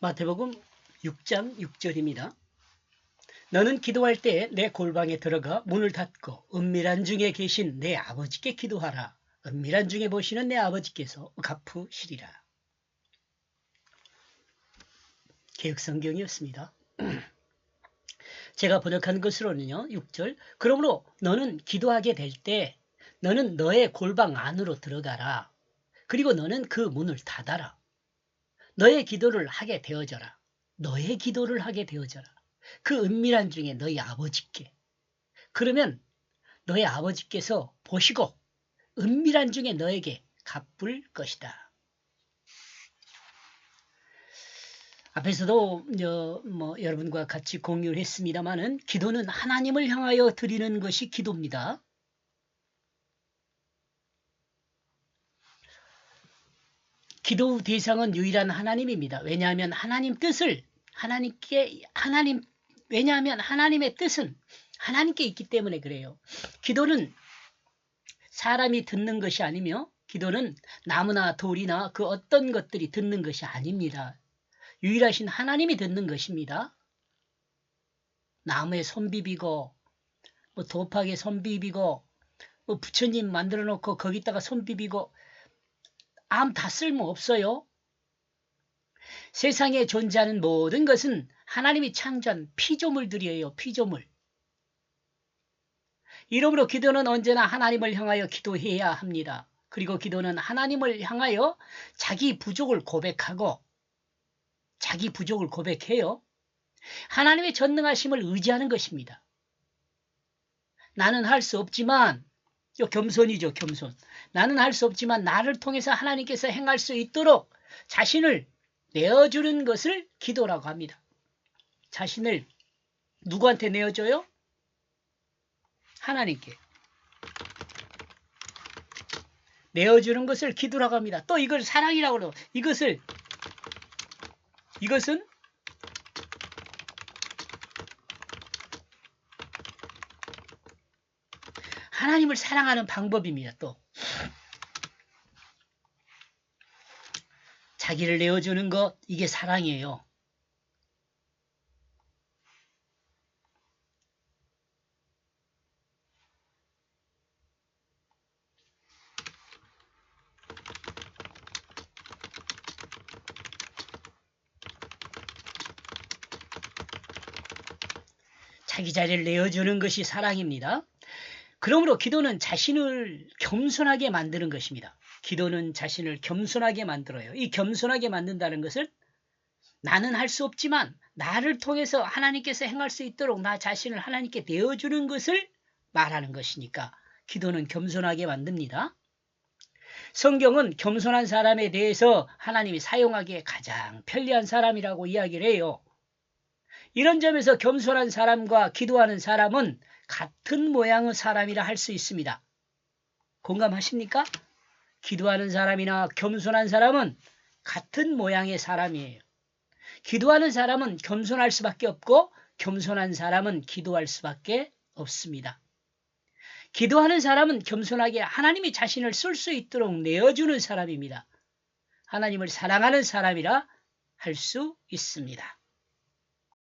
마태복음 6장 6절입니다. 너는 기도할 때 내 골방에 들어가 문을 닫고 은밀한 중에 계신 내 아버지께 기도하라. 은밀한 중에 보시는 내 아버지께서 갚으시리라. 개혁성경이었습니다. 제가 번역한 것으로는요. 6절 그러므로 너는 기도하게 될 때 너는 너의 골방 안으로 들어가라. 그리고 너는 그 문을 닫아라. 너의 기도를 하게 되어져라. 너의 기도를 하게 되어져라. 그 은밀한 중에 너희 아버지께. 그러면 너의 아버지께서 보시고 은밀한 중에 너에게 갚을 것이다. 앞에서도 저, 뭐 여러분과 같이 공유를 했습니다마는 기도는 하나님을 향하여 드리는 것이 기도입니다. 기도 대상은 유일한 하나님입니다. 왜냐하면 하나님 뜻을 하나님께 하나님 왜냐하면 하나님의 뜻은 하나님께 있기 때문에 그래요. 기도는 사람이 듣는 것이 아니며 기도는 나무나 돌이나 그 어떤 것들이 듣는 것이 아닙니다. 유일하신 하나님이 듣는 것입니다. 나무에 손 비비고 뭐 도팍에 손 비비고 뭐 부처님 만들어 놓고 거기다가 손 비비고 암 다 쓸모 없어요. 세상에 존재하는 모든 것은 하나님이 창조한 피조물들이에요. 피조물. 이러므로 기도는 언제나 하나님을 향하여 기도해야 합니다. 그리고 기도는 하나님을 향하여 자기 부족을 고백하고 자기 부족을 고백해요. 하나님의 전능하심을 의지하는 것입니다. 나는 할 수 없지만 요 겸손이죠, 겸손. 나는 할 수 없지만 나를 통해서 하나님께서 행할 수 있도록 자신을 내어주는 것을 기도라고 합니다. 자신을 누구한테 내어줘요? 하나님께. 내어주는 것을 기도라고 합니다. 또 이걸 사랑이라고 그러고 이것을 이것은 하나님을 사랑하는 방법입니다. 또 자기를 내어주는 것 이게 사랑이에요. 자기 자리를 내어주는 것이 사랑입니다. 그러므로 기도는 자신을 겸손하게 만드는 것입니다. 기도는 자신을 겸손하게 만들어요. 이 겸손하게 만든다는 것을 나는 할 수 없지만 나를 통해서 하나님께서 행할 수 있도록 나 자신을 하나님께 내어주는 것을 말하는 것이니까 기도는 겸손하게 만듭니다. 성경은 겸손한 사람에 대해서 하나님이 사용하기에 가장 편리한 사람이라고 이야기를 해요. 이런 점에서 겸손한 사람과 기도하는 사람은 같은 모양의 사람이라 할 수 있습니다. 공감하십니까? 기도하는 사람이나 겸손한 사람은 같은 모양의 사람이에요. 기도하는 사람은 겸손할 수밖에 없고 겸손한 사람은 기도할 수밖에 없습니다. 기도하는 사람은 겸손하게 하나님이 자신을 쓸 수 있도록 내어주는 사람입니다. 하나님을 사랑하는 사람이라 할 수 있습니다.